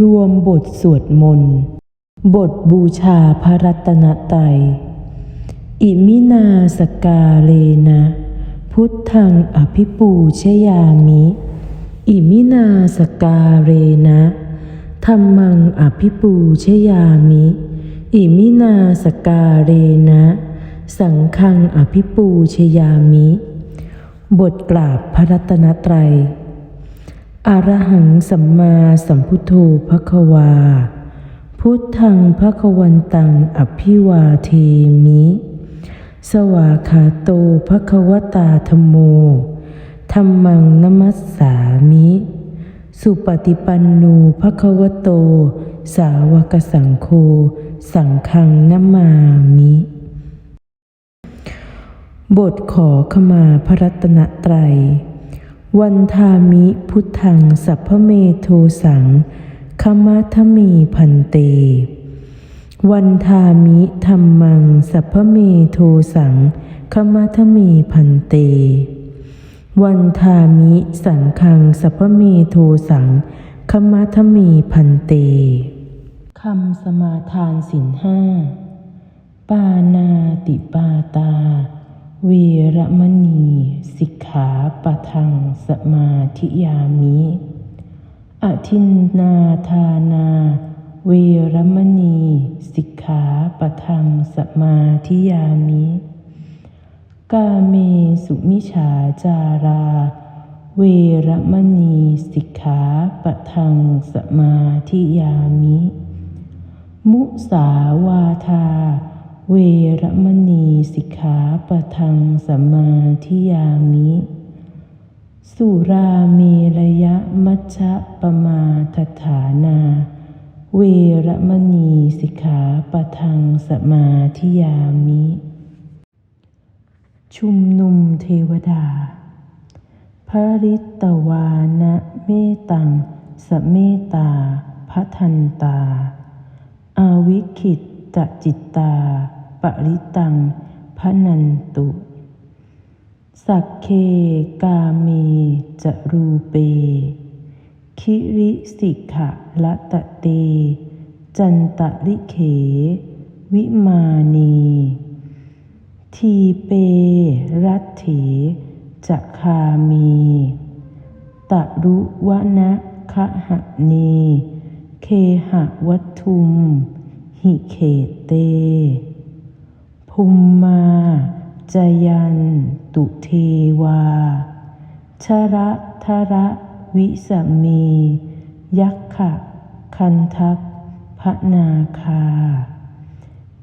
รวมบทสวดมนต์ บทบูชาพระรัตนตรัย อิมินาสกาเลนะ พุทธังอภิปูชยามิ อิมินาสกาเรนะธรรมังอภิปูชยามิ อิมินาสกาเรนะ สังฆังอภิปูชยามิ บทกราบพระรัตนตรัย อรหังสัมมาสัมพุทโธภควา พุทธังภควันตังอภิวาเทมิ สวาคาโตภควตาธโมธรรมังนมัสสามิ สุปฏิปันโนภควโต สาวกสังโฆสังฆังนามามิ บทขอขมาพระรัตนตรัย วันทามิพุทธังสัพพเมโทสังคมาทมีพันเต วันทามิธรรมังสัพพเมโทสังคมาทมีพันเต วันทามิสังฆังสัพพเมโทสังคมาทมีพันเตคำสมาทานสินห้า ปานาติปาตา เวรมณีสิกขาปะทังสมาธิยามิ อทินนาทานา เวรมณีสิกขาปะทังสมาธิยามิ กาเมสุมิชาจารา เวรมณีสิกขาปะทังสมาธิยามิ มุสาวาทา เวรมณีสิกขาปะทังสมาธิยามิ สุราเมระยะมัชฌะปมาทฐานา เวรมณีสิกขาปะทังสมาธิยามิ ชุมนุมเทวดา พระริตตวานะเมตังสเมตาพัทันตา อาวิคิตจิตตา ปริตังพนันตุ สักเคกาเมจรูเป คิริสิกะละตะเต จันตะริเข วิมานี ทีเป รัตเถจะคามีตะรุวะนะคะหะเน เคหะวัตุม หิเขเต ภูมมาจยันตุเทวา ชระทระวิสเมยักขะ คันทัพพระนาคา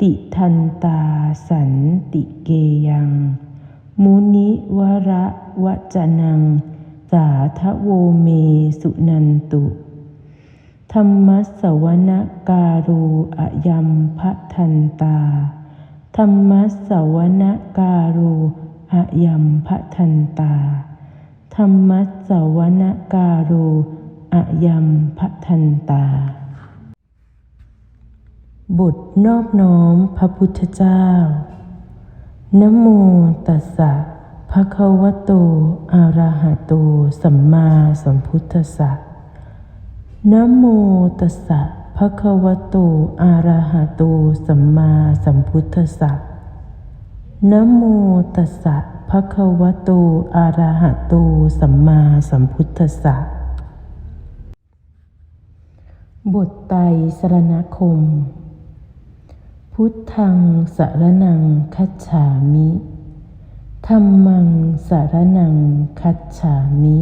ติทันตาสันติเกยัง มุนิวระวจนัง สาทโวเมสุนันตุ ธรรมสวนการูอะยัมพะทันตา ธรรมสวนการูอะยัมพะทันตา ธรรมสวนการูอะยัมพะทันตาบทนอบน้อมพระพุทธเจ้านโมตัสสะภะคะวะโตอะระหะโตสัมมาสัมพุทธัสสะนโมตัสสะ ภะคะวะโตอะระหะโตสัมมาสัมพุทธสสะนะโมตัสสะภะคะวะโตอะระหะโตสัมมาสัมพุทธสสะบทไตรสรณคม พุทธังสารนังคัจฉามิธรรมังสารนังคัจฉามิ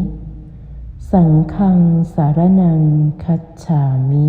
สังฆังสารนังคัจฉามิ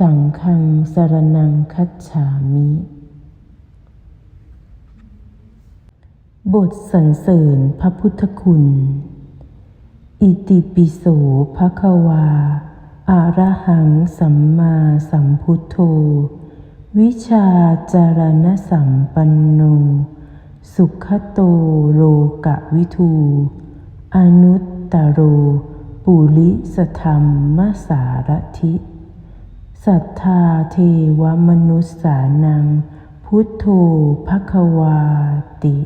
สังฆังสารนังคัจฉามิ บทสรรเสริญพระพุทธคุณ อิติปิโสภะคะวาออะระหังสัมมาสัมพุทโธ วิชาจารณสัมปันโน สุขโตโลกะวิทู อนุตตโร ปุริสธรรมสารทิ สัทธาเทวมนุษสานัง พุทโธภควาติ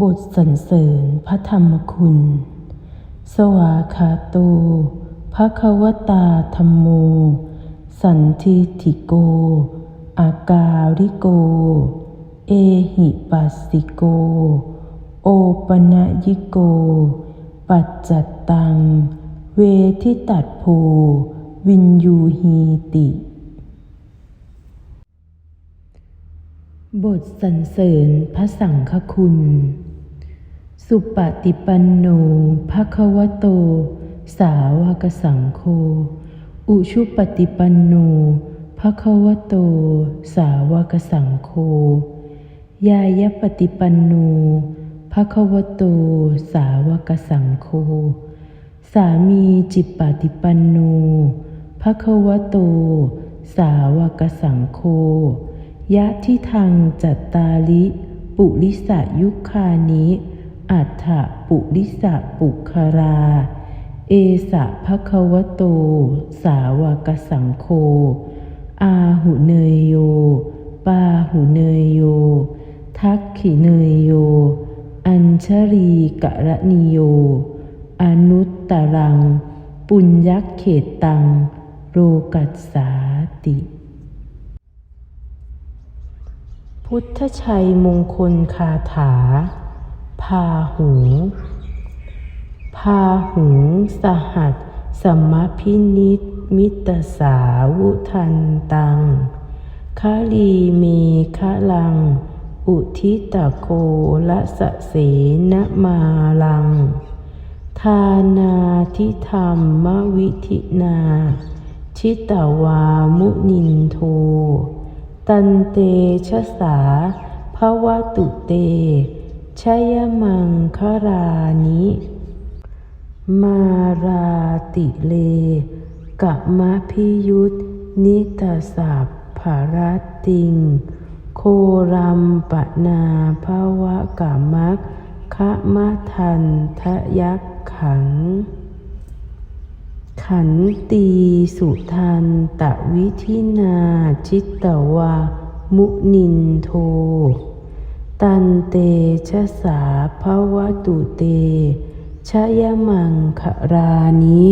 บทสรรเสริญพระธรรมคุณ สวาคาโตภควตาธรรมโม สันทิฐิโก อาการิโก เอหิปัสสิโก โอปนยิโก ปัจจัตตัง เวทิตัดโพ วินยูหีติ บทสรรเสริญพระสังฆคุณ สุปฏิปันโนภะควโต สาวกสังโฆ อุชุปฏิปันโนภะควโต สาวกสังโฆ ยายปฏิปันโนภะควโต สาวกสังโฆ สามีจิปปฏิปันโน ภะควะโต สาวกสังโฆยะทิทางจัตตาลิ ปุริสยุคานิ อัฏฐปุริสปุคารา เอสะภะควะโต สาวกสังโฆอาหุเนยโย ปาหุเนยโย ทักขิเนยโย อัญชรีกะระนิโย อนุตตรัง ปุญญเขตตัง รูกัสสาติ พุทธชัยมงคลคาถา พาหุงพาหุงสหัสสมพินิตมิตสาวุทันตังคาลีเมคะลัง อุทิตโกละสะเสนมาลัง ทานาทิธรรมวิธินา ชิตวามุนินโท ตันเตชะสาภวตุเตชยมังครานิ มาราติเลกะมะพิยุตนิตาสัพภารติง โครัมปนาภวะกามักคะมะทันทะยักขัง ขันตีสุทันตะวิธินาชิตตวา มุนินโท ตันเตชะสาภวตุเตชยมังครานิ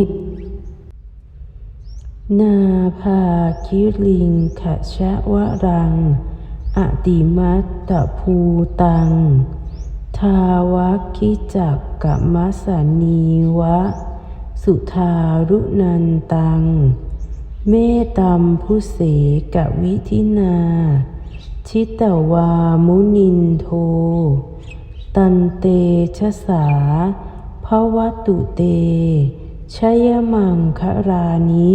นาภาคิลิงขชะวะรัง อติมัตตภูตัง ทาวคิจักกะมัสสนีวะ สุทารุนันตัง เมตัมพุเสกวิธินา ชิตวามุนินโท ตันเตชะสาภวตุเตชยมังครานิ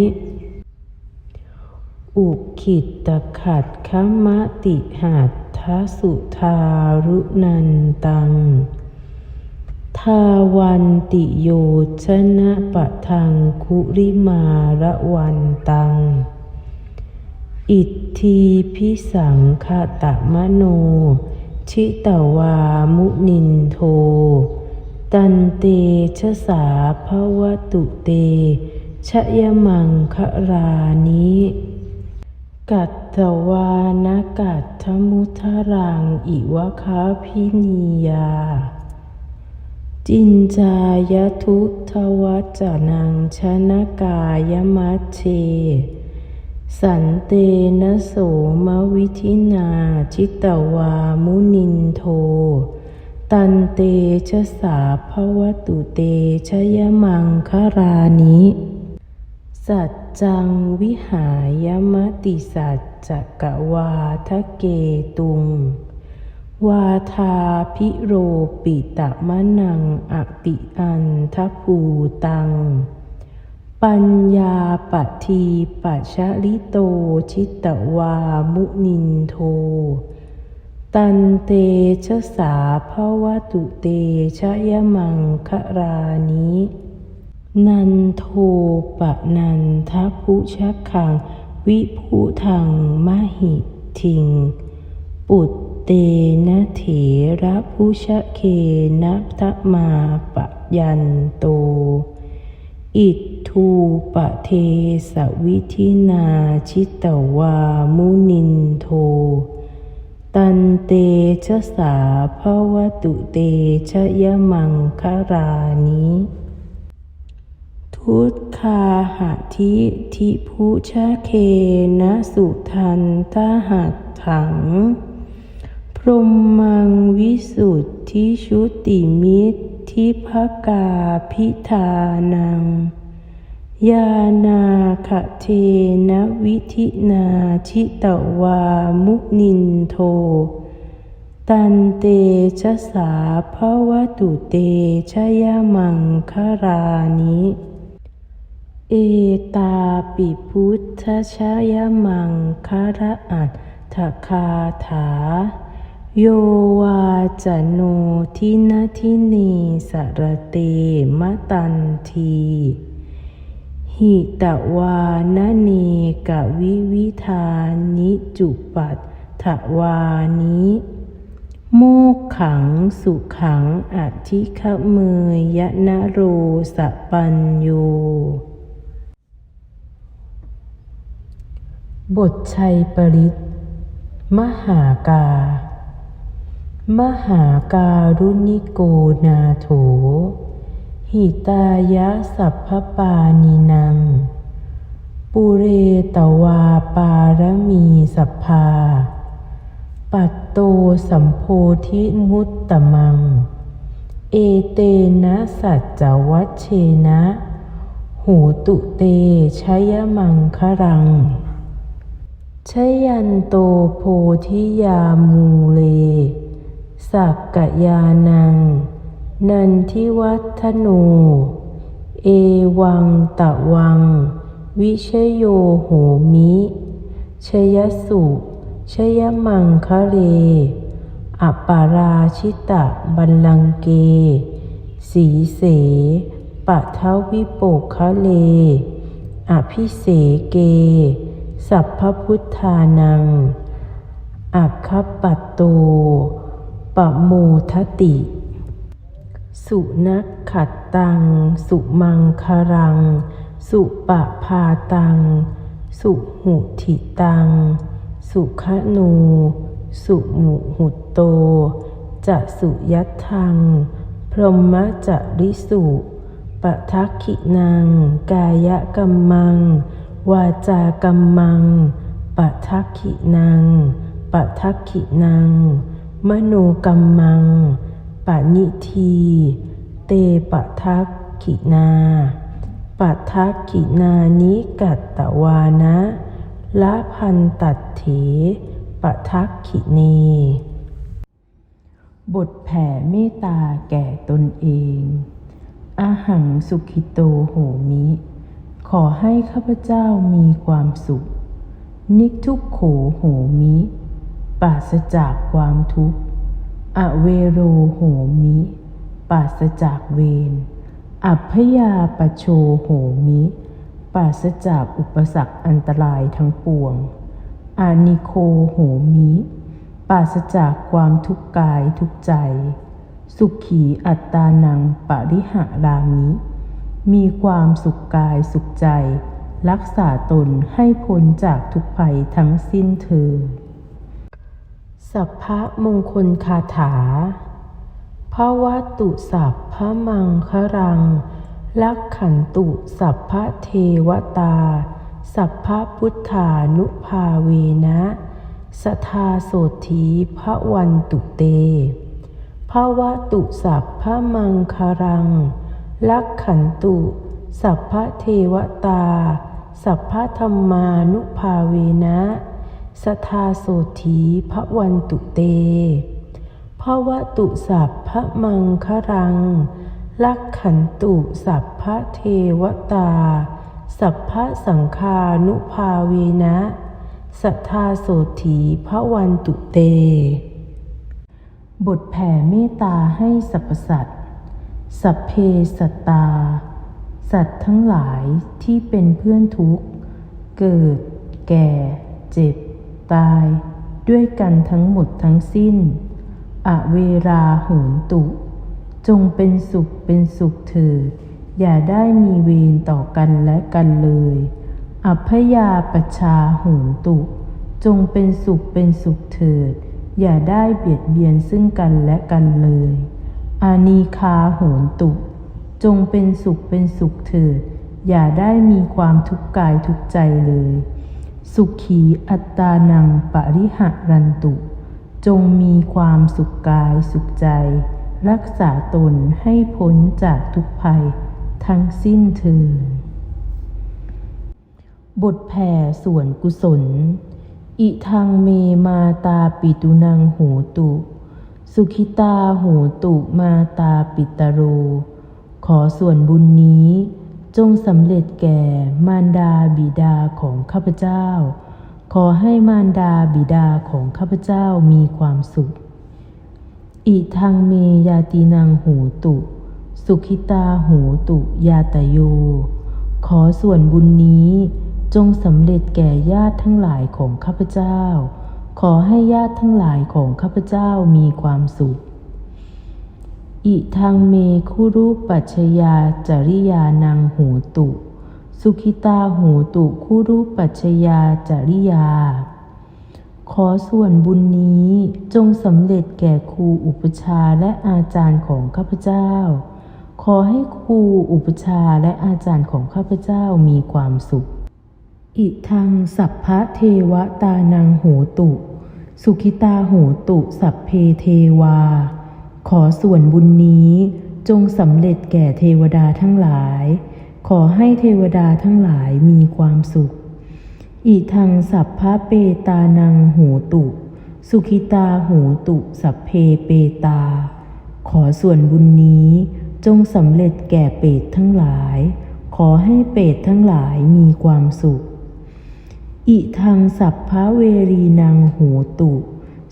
อุขิตตขัดขมติหัตทสุทารุนันตังาวันติโยชนะปะทังคุริมาระวันตัง อิทธีพิสังคตะมโน ชิตวามุนินโท ตันเตชะสาภวตุเตชยมังครานิกัตถวานกัตถมุทรังอิวะคาพินียา จินจายทุทวัจนังชนกายมัชเช สันเตนะโสมวิธินาชิตวามุนินโท ตันเตชะสาภวตุเตชยมังคารานิสัจจังวิหายมติสัจจกวาทะเกตุง วาทาพิโรปิตะมะนังอปิอันทภูตัง ปัญญาปัตทีปัชชลิโตชิตตวามุนินโท ตันเตชะสาภวตุเตชยมังครานินันโทปะนันทพุชะคัง วิภูทังมหิทิง ปุต เตนะเถระพุชะเคนะทะมาปะยันโต อิทูปะเทสวิธินาชิตวามุนินโท ตันเตชะสาภวตุเตชะยะมังคารานิทุตคาหะทิทิพุชะเคนะสุทันตหัตถัง รหมังวิสุทธิชุติมิตรทิภกาพิธานัง ยานาคเทนวิธินาชิตวามุนินโท ตันเตชะสาภวตุเตชะยมังครานิเอตาปิพุทธชายมังคระอัตถคาถา โยวาจโนทินาทิเนสรเตมะตันทีหิตวานเนกวิวิธานิจุปัตถวานิโมกขังสุขังอธิคเมยยะนโรสปัญโย บทชัยปริตมหากา มหาการุณิโกนาโถ หิตายะสัพพปานินัง ปุเรตวาปารมีสัพพา ปัตโตสัมโพธิมุตตมัง เอเตนะสัจจวัชเชนะ หูตุเตชยมังครังชยันโตโพธิยามูเล สักกยานัง นันทิวัฒโนเอวังตะวัง วิชโยโหมิ ชยสุชยมังคะเร อัปาราชิตะบัลลังเก สีเสปัทวิโปกคะเล อภิเสเก สัพพพุทธานัง อัคคปัตโต ปโมทติ สุนักขัดตัง สุมังคารัง สุปะพาตัง สุหุทิตัง สุขนู สุมุหุตโต จะสุยัตทัง พรหมจะริสุปะทักขินังกายกัมมัง วาจากัมมังปะทักขินังปะทักขินัง มโนกัมมังปะนิที เตปะทักขินาปะทักขินานิกัตตวานะละพันตัดเถปะทักขิเนบทแผ่เมตตาแก่ตนเองอาหังสุขิโตโหมิ ขอให้ข้าพเจ้ามีความสุข นิกทุกโขโหมิ ปราศจากความทุกข์ อเวโรโหมิ ปราศจากเวร อัพยาปโชโหมิ ปราศจากอุปสรรคอันตรายทั้งปวง อานิโคโหมิ ปราศจากความทุกข์กายทุกใจ สุขีอัตตานังปริหารามิ มีความสุขกายสุขใจ รักษาตนให้พ้นจากทุกภัยทั้งสิ้นเธอ สัพพะมงคลคาถาพระวัตตุสัพพะมังครัง ลักขันตุสัพพะเทวตา สัพพะพุทธานุภาเวนะสทาโสธีพระวันตุเตภาวะตุสัพพะมังคารัง ลักขันตุสัพพะเทวตา สัพพะธรรมานุภาเวนะ สทาโสธีพระวันตุเตภาวะตุสัพพะมังครัง ลักขันตุสัพพะเทวตา สัพพะสังคานุภาเวนะสัทธาโสถีพระวันตุเต บทแผ่เมตตาให้สรรพสัตว์ สัพเพสัตตา สัตว์ทั้งหลายที่เป็นเพื่อนทุกข์ เกิด แก่ เจ็บ ตายด้วยกันทั้งหมดทั้งสิ้น อเวราโหนตุ จงเป็นสุขเป็นสุขเถิดอย่าได้มีเวรต่อกันและกันเลย อัพยาปชาโหนตุ จงเป็นสุขเป็นสุขเถิด อย่าได้เบียดเบียนซึ่งกันและกันเลย อานีคาโหนตุ จงเป็นสุขเป็นสุขเถิด อย่าได้มีความทุกข์กายทุกใจเลย สุขีอัตตานังปริหะรันตุ จงมีความสุขกายสุขใจ รักษาตนให้พ้นจากทุกภัย ทั้งสิ้นเถิดบทแผ่ส่วนกุศล อิทังเมมาตาปิตุนังโหตุ สุขิตาโหตุมาตาปิตโร ขอส่วนบุญนี้ จงสำเร็จแก่มารดาบิดาของข้าพเจ้า ขอให้มารดาบิดาของข้าพเจ้ามีความสุข อิทังเมยาตินังโหตุ สุขิตาโหตุยาตโย ขอส่วนบุญนี้จงสำเร็จแก่ญาติทั้งหลายของข้าพเจ้า ขอให้ญาติทั้งหลายของข้าพเจ้ามีความสุข อิทังเมคุรุปัชยาจริยานังโหตุ สุขิตาโหตุคุรุปัชยาจริยา ขอส่วนบุญนี้จงสำเร็จแก่ครูอุปชาและอาจารย์ของข้าพเจ้า ขอให้ครูอุปชาและอาจารย์ของข้าพเจ้ามีความสุข อิทังสัพพะเทวตานังโหตุ สุขิตาโหตุสัพเพเทวา ขอส่วนบุญนี้จงสำเร็จแก่เทวดาทั้งหลาย ขอให้เทวดาทั้งหลายมีความสุขอิทังสัพพะเปตานังโหตุ สุขิตาโหตุสัพเพเปตา ขอส่วนบุญนี้จงสำเร็จแก่เปตทั้งหลาย ขอให้เปตทั้งหลายมีความสุข อิทังสัพพะเวรีนังโหตุ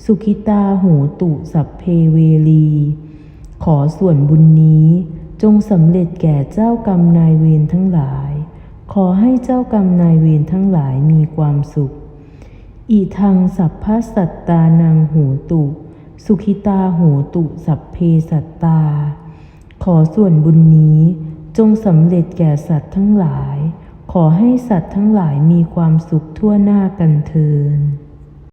สุขิตาโหตุสัพเพเวรีขอส่วนบุญนี้จงสำเร็จแก่เจ้ากรรมนายเวรทั้งหลาย ขอให้เจ้ากรรมนายเวรทั้งหลายมีความสุขอิทังสัพพสัตตานังโหตุ สุขิตาโหตุสัพเพสัตตา ขอส่วนบุญนี้จงสำเร็จแก่สัตว์ทั้งหลาย ขอให้สัตว์ทั้งหลายมีความสุขทั่วหน้ากันเทิน